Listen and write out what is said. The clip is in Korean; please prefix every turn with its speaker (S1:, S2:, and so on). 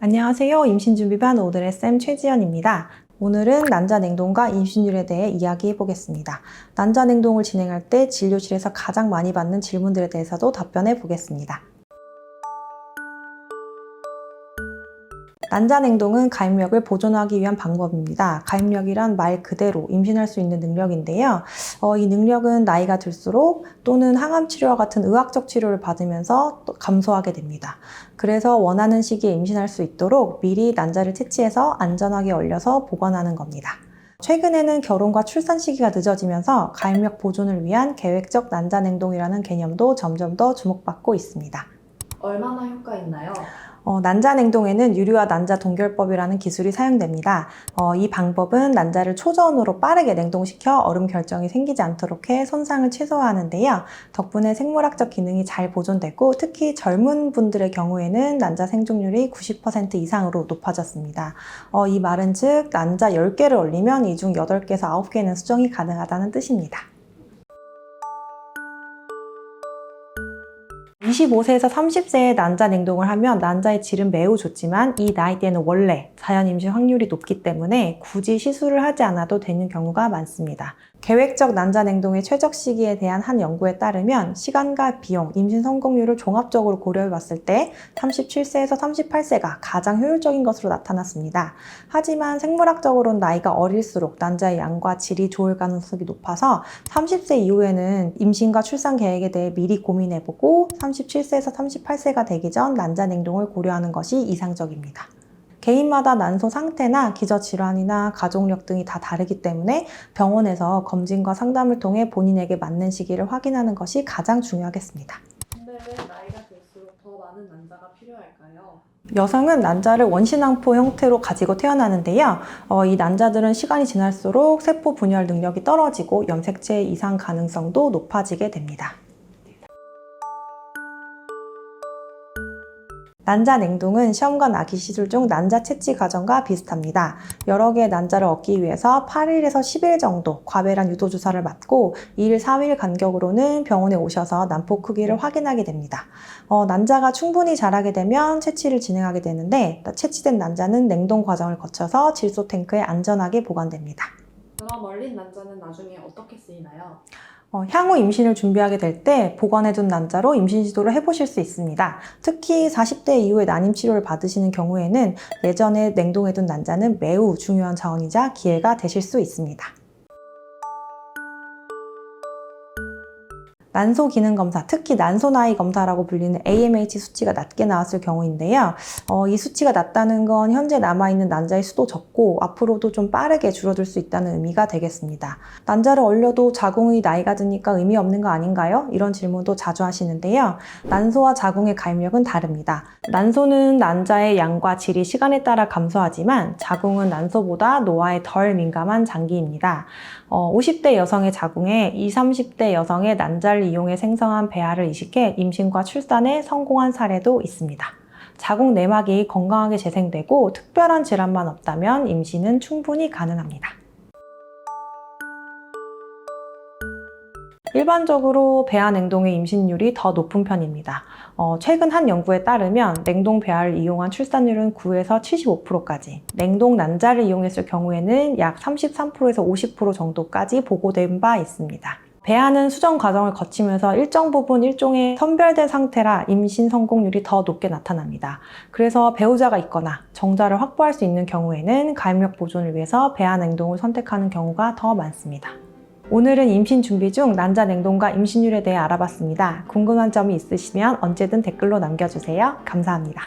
S1: 안녕하세요. 임신준비반 오늘의 쌤 최지연입니다. 오늘은 난자 냉동과 임신율에 대해 이야기해 보겠습니다. 난자 냉동을 진행할 때 진료실에서 가장 많이 받는 질문들에 대해서도 답변해 보겠습니다. 난자 냉동은 가임력을 보존하기 위한 방법입니다. 가임력이란 말 그대로 임신할 수 있는 능력인데요. 어, 이 능력은 나이가 들수록 또는 항암 치료와 같은 의학적 치료를 받으면서 또 감소하게 됩니다. 그래서 원하는 시기에 임신할 수 있도록 미리 난자를 채취해서 안전하게 얼려서 보관하는 겁니다. 최근에는 결혼과 출산 시기가 늦어지면서 가임력 보존을 위한 계획적 난자 냉동이라는 개념도 점점 더 주목받고 있습니다.
S2: 얼마나 효과 있나요?
S1: 어, 난자 냉동에는 유리와 난자 동결법이라는 기술이 사용됩니다. 어, 이 방법은 난자를 초저온으로 빠르게 냉동시켜 얼음 결정이 생기지 않도록 해 손상을 최소화하는데요. 덕분에 생물학적 기능이 잘 보존되고 특히 젊은 분들의 경우에는 난자 생존율이 90% 이상으로 높아졌습니다. 어, 이 말은 즉 난자 10개를 얼리면 이 중 8개에서 9개는 수정이 가능하다는 뜻입니다. 25세에서 30세에 난자 냉동을 하면 난자의 질은 매우 좋지만 이 나이대는 원래 자연 임신 확률이 높기 때문에 굳이 시술을 하지 않아도 되는 경우가 많습니다. 계획적 난자 냉동의 최적 시기에 대한 한 연구에 따르면 시간과 비용, 임신 성공률을 종합적으로 고려해 봤을 때 37세에서 38세가 가장 효율적인 것으로 나타났습니다. 하지만 생물학적으로는 나이가 어릴수록 난자의 양과 질이 좋을 가능성이 높아서 30세 이후에는 임신과 출산 계획에 대해 미리 고민해 보고 37세에서 38세가 되기 전 난자 냉동을 고려하는 것이 이상적입니다. 개인마다 난소 상태나 기저질환이나 가족력 등이 다 다르기 때문에 병원에서 검진과 상담을 통해 본인에게 맞는 시기를 확인하는 것이 가장 중요하겠습니다.
S2: 근데 왜 나이가 들수록 더 많은 난자가 필요할까요?
S1: 여성은 난자를 원신앙포 형태로 가지고 태어나는데요. 어, 이 난자들은 시간이 지날수록 세포 분열 능력이 떨어지고 염색체 이상 가능성도 높아지게 됩니다. 난자 냉동은 시험관 아기 시술 중 난자 채취 과정과 비슷합니다. 여러 개의 난자를 얻기 위해서 8일에서 10일 정도 과배란 유도 주사를 맞고 2일, 4일 간격으로는 병원에 오셔서 난포 크기를 확인하게 됩니다. 어, 난자가 충분히 자라게 되면 채취를 진행하게 되는데 채취된 난자는 냉동 과정을 거쳐서 질소 탱크에 안전하게 보관됩니다.
S2: 그럼 얼린 난자는 나중에 어떻게 쓰이나요?
S1: 어, 향후 임신을 준비하게 될 때 보관해둔 난자로 임신 시도를 해보실 수 있습니다. 특히 40대 이후에 난임 치료를 받으시는 경우에는 예전에 냉동해둔 난자는 매우 중요한 자원이자 기회가 되실 수 있습니다. 난소 기능 검사, 특히 난소 나이 검사라고 불리는 AMH 수치가 낮게 나왔을 경우인데요. 어, 이 수치가 낮다는 건 현재 남아있는 난자의 수도 적고 앞으로도 좀 빠르게 줄어들 수 있다는 의미가 되겠습니다. 난자를 얼려도 자궁의 나이가 드니까 의미 없는 거 아닌가요? 이런 질문도 자주 하시는데요. 난소와 자궁의 가입력은 다릅니다. 난소는 난자의 양과 질이 시간에 따라 감소하지만 자궁은 난소보다 노화에 덜 민감한 장기입니다. 어, 50대 여성의 자궁에 20, 30대 여성의 난자를 이용해 생성한 배아를 이식해 임신과 출산에 성공한 사례도 있습니다. 자궁 내막이 건강하게 재생되고 특별한 질환만 없다면 임신은 충분히 가능합니다. 일반적으로 배아 냉동의 임신율이 더 높은 편입니다. 어, 최근 한 연구에 따르면 냉동 배아를 이용한 출산율은 9에서 75%까지, 냉동 난자를 이용했을 경우에는 약 33%에서 50% 정도까지 보고된 바 있습니다. 배아는 수정 과정을 거치면서 일정 부분 일종의 선별된 상태라 임신 성공률이 더 높게 나타납니다. 그래서 배우자가 있거나 정자를 확보할 수 있는 경우에는 가임력 보존을 위해서 배아 냉동을 선택하는 경우가 더 많습니다. 오늘은 임신 준비 중 난자 냉동과 임신율에 대해 알아봤습니다. 궁금한 점이 있으시면 언제든 댓글로 남겨주세요. 감사합니다.